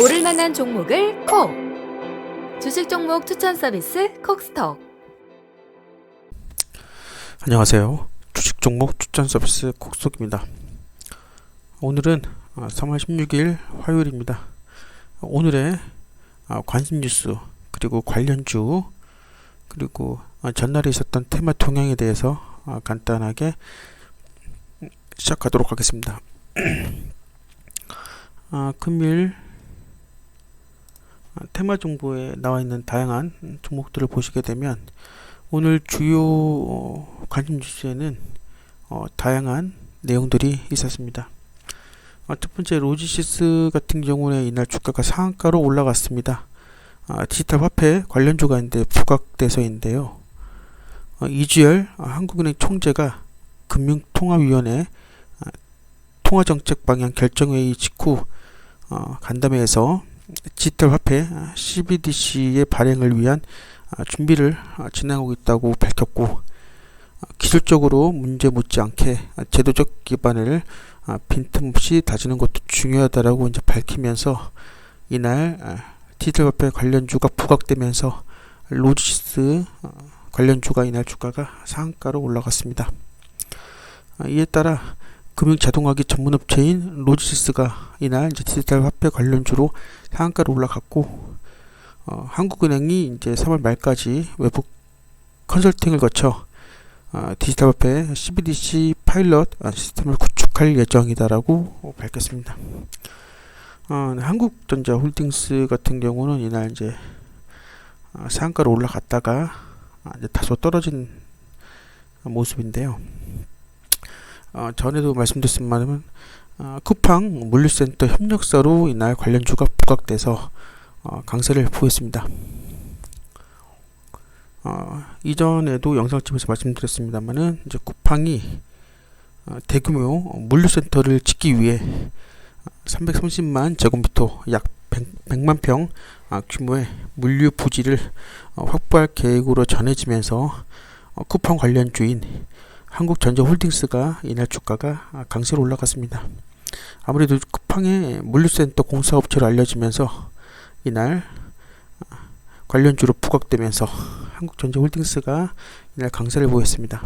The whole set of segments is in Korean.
오를 만한 종목을 콕 주식 종목 추천 서비스 콕스톡 안녕하세요. 주식 종목 추천 서비스 콕속입니다. 오늘은 3월 16일 화요일입니다. 오늘의 아, 관심 뉴스 그리고 관련주 그리고 아, 전날에 있었던 테마 동향에 대해서 아, 간단하게 시작하도록 하겠습니다. 아, 금일 아, 테마 정보에 나와 있는 다양한 종목들을 보시게 되면 오늘 주요 어, 관심 뉴스에는 어, 다양한 내용들이 있었습니다. 어, 첫 번째 로지시스 같은 경우는 이날 주가가 상한가로 올라갔습니다. 아, 디지털 화폐 관련주가 있는데 부각돼서인데요. 어, 이주열 아, 한국은행 총재가 금융통화위원회 아, 통화정책 방향 결정회의 직후 어, 간담회에서 디지털 화폐 아, CBDC의 발행을 위한 아, 준비를 아, 진행하고 있다고 밝혔고 아, 기술적으로 문제 못지않게 아, 제도적 기반을 아, 빈틈없이 다지는 것도 중요하다라고 이제 밝히면서 이날 아, 디지털 화폐 관련주가 부각되면서 로지스 어, 관련주가 이날 주가가 상한가로 올라갔습니다. 아, 이에 따라 금융 자동화기 전문 업체인 로지스가 이날 이제 디지털 화폐 관련주로 상한가로 올라갔고 어, 한국은행이 이제 3월 말까지 외부 컨설팅을 거쳐 어, 디지털 화폐 CBDC 파일럿 아, 시스템을 구축할 예정이다라고 밝혔습니다. 어, 네, 한국전자 홀딩스 같은 경우는 이날 이제 어, 상한가로 올라갔다가 아, 이제 다소 떨어진 모습인데요. 어, 전에도 말씀드렸지만은 어, 쿠팡 물류센터 협력사로 이날 관련 주가 부각돼서 어, 강세를 보였습니다. 어, 이전에도 찍으면서 말씀드렸습니다만은 이제 쿠팡이 어, 대규모 물류센터를 짓기 위해 330만 제곱미터 약 100, 만평 아, 규모의 물류 부지를 어, 확보할 계획으로 전해지면서 어, 쿠팡 관련 주인 한국전자홀딩스가 이날 주가가 아, 강세로 올라갔습니다. 아무래도 쿠팡의 물류센터 공사업체로 알려지면서 이날 아, 관련주로 부각되면서 한국전자홀딩스가 이날 강세를 보였습니다.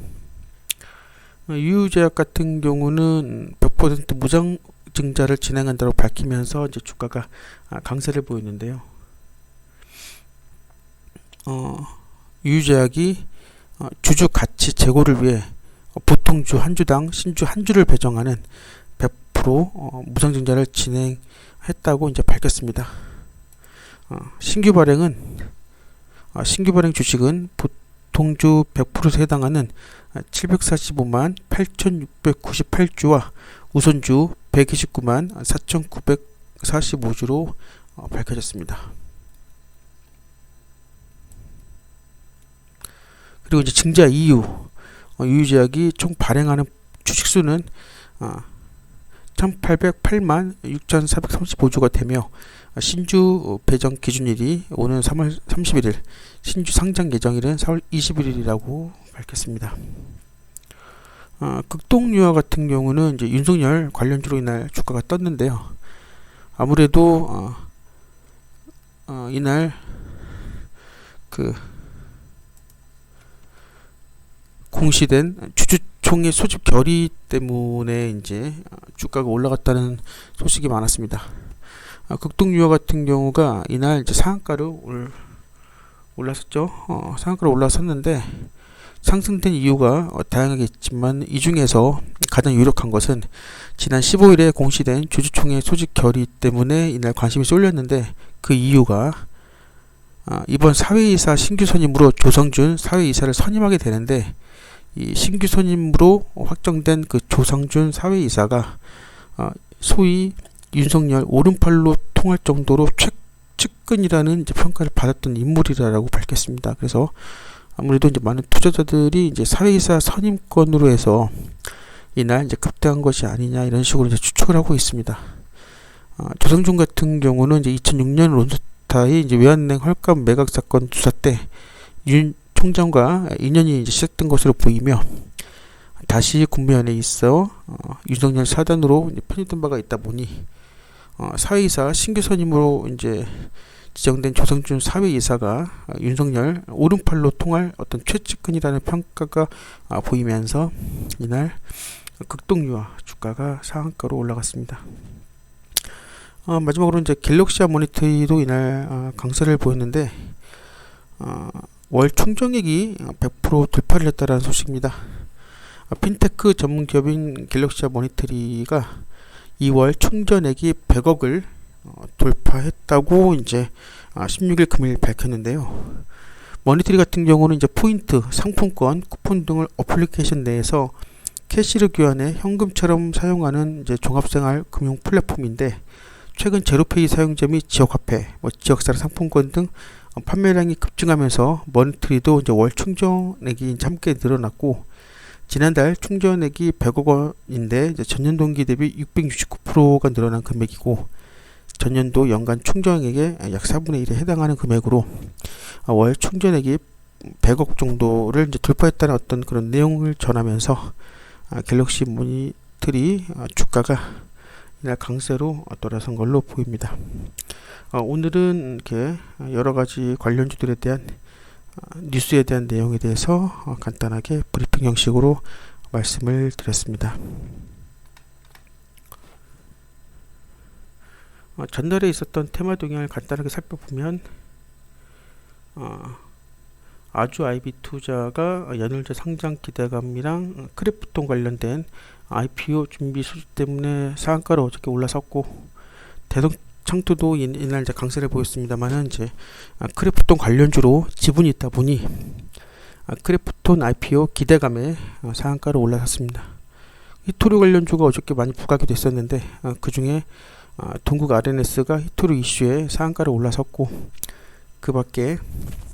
어, 유유제약 같은 경우는 100% 무장 증자를 진행한다고 밝히면서 이제 주가가 아, 강세를 보이는데요. 어, 유유제약이 어, 주주 가치 제고를 위해 어, 보통주 한 주당 신주 한 주를 배정하는 100% 어, 무상 증자를 진행했다고 이제 밝혔습니다. 어, 신규 발행은 어, 신규 발행 주식은 보통주 100%에 해당하는 745만 8,698주와 우선주 129만 4,945주로 어, 밝혀졌습니다. 그리고 이제 증자 어, 유유제약이 총 발행하는 주식수는 어, 1,808만 6,435주가 되며 어, 신주 배정 기준일이 오는 3월 31일, 신주 상장 예정일은 4월 21일이라고 밝혔습니다. 어, 극동유화 같은 경우는 이제 윤석열 관련주로 인할 주가가 떴는데요. 아무래도 어, 어, 이날 그 공시된 주주총회 소집 결의 때문에 이제 주가가 올라갔다는 소식이 많았습니다. 어, 극동유화 같은 경우가 이날 이제 상한가로 올, 올랐었죠. 어, 상한가로 올라섰는데 상승된 이유가 어, 다양하게 있지만 이 중에서 가장 유력한 것은 지난 15일에 공시된 주주총회 소집 결의 때문에 이날 관심이 쏠렸는데 그 이유가 아, 이번 사회이사 신규 선임으로 조성준 사회이사를 선임하게 되는데 이 신규 선임으로 확정된 그 조성준 사회이사가 아, 소위 윤석열 오른팔로 통할 정도로 최 측근이라는 이제 평가를 받았던 인물이라고 밝혔습니다. 그래서 아무래도 이제 많은 투자자들이 이제 사회이사 선임권으로 해서 이날 이제 급등한 것이 아니냐 이런 식으로 이제 추측을 하고 있습니다. 어, 조성준 같은 경우는 이제 2006년 론스 타의 이제 외환은행 헐값 매각 사건 수사 때 윤 총장과 인연이 이제 시작된 것으로 보이며 다시 국무위원회에 있어 어, 윤석열 사단으로 편입된 바가 있다 보니 어, 사회이사 신규 선임으로 이제 지정된 조성준 사회이사가 어, 윤석열 오른팔로 통할 어떤 최측근이라는 평가가 아, 보이면서 이날 극동유화 주가가 상한가로 올라갔습니다. 어, 마지막으로 이제 갤럭시아 모니터리도 이날 어, 강세를 보였는데 어, 월 충전액이 100% 돌파를 했다는 소식입니다. 어, 핀테크 전문 기업인 갤럭시아 모니터리가 2월 충전액이 100억을 어, 돌파했다고 이제 아, 16일 금일 밝혔는데요. 모니터리 같은 경우는 이제 포인트, 상품권, 쿠폰 등을 어플리케이션 내에서 캐시를 교환해 현금처럼 사용하는 이제 종합생활 금융 플랫폼인데 최근 제로페이 사용자 및 지역화폐, 뭐 지역사랑 상품권 등 어, 판매량이 급증하면서 머니터리도 이제 월 충전액이 함께 늘어났고 지난달 충전액이 100억 원인데 전년 동기 대비 669%가 늘어난 금액이고 전년도 연간 충전액의 약 4분의 1에 해당하는 금액으로 어, 월 충전액이 100억 정도를 이제 돌파했다는 어떤 그런 내용을 전하면서 아, 갤럭시 모니터리 아, 주가가 이날 강세로 돌아선 걸로 보입니다. 어, 오늘은 이렇게 여러 가지 관련주들에 대한 아, 뉴스에 대한 내용에 대해서 어, 간단하게 브리핑 형식으로 말씀을 드렸습니다. 어, 전날에 있었던 테마 동향을 간단하게 살펴보면 어, 아주 아이비 투자가 연일제 상장 기대감이랑 크래프톤 관련된 IPO 준비 수주 때문에 상한가로 어저께 올라섰고 대동 창투도 이- 이날 이제 강세를 보였습니다만은 이제 아, 크래프톤 관련주로 지분이 있다 보니 아, 크래프톤 IPO 기대감에 어, 상한가로 올라섰습니다. 히토리 관련주가 어저께 많이 부각이 됐었는데 어, 그 중에 아, 동국 RNS가 히토리 이슈에 상한가로 올라섰고 그 밖에 아,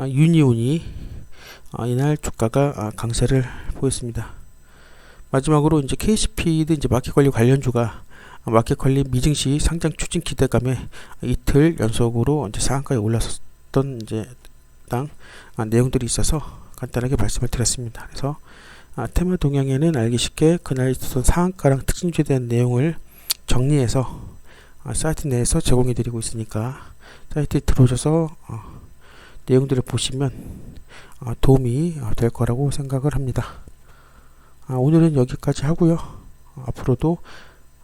유니온이 아, 이날 주가가 아, 강세를 보였습니다. 마지막으로 이제 KCP도 이제 마켓 관리 관련주가 아, 마켓 관리 미증시 상장 추진 기대감에 이틀 연속으로 이제 상한가에 올랐었던 이제 당 아, 내용들이 있어서 간단하게 말씀을 드렸습니다. 그래서 아, 테마 동향에는 알기 쉽게 그날 있었던 상한가랑 특징주에 대한 내용을 정리해서 아, 사이트 내에서 제공해 드리고 있으니까 사이트에 들어오셔서 어, 내용들을 보시면 어, 도움이 어, 될 거라고 생각을 합니다. 아, 오늘은 여기까지 하고요. 어, 앞으로도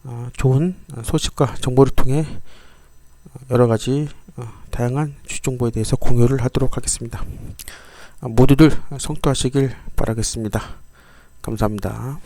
어, 좋은 소식과 정보를 통해 어, 여러 가지 어, 다양한 주식 정보에 대해서 공유를 하도록 하겠습니다. 아, 모두들 성투하시길 바라겠습니다. 감사합니다.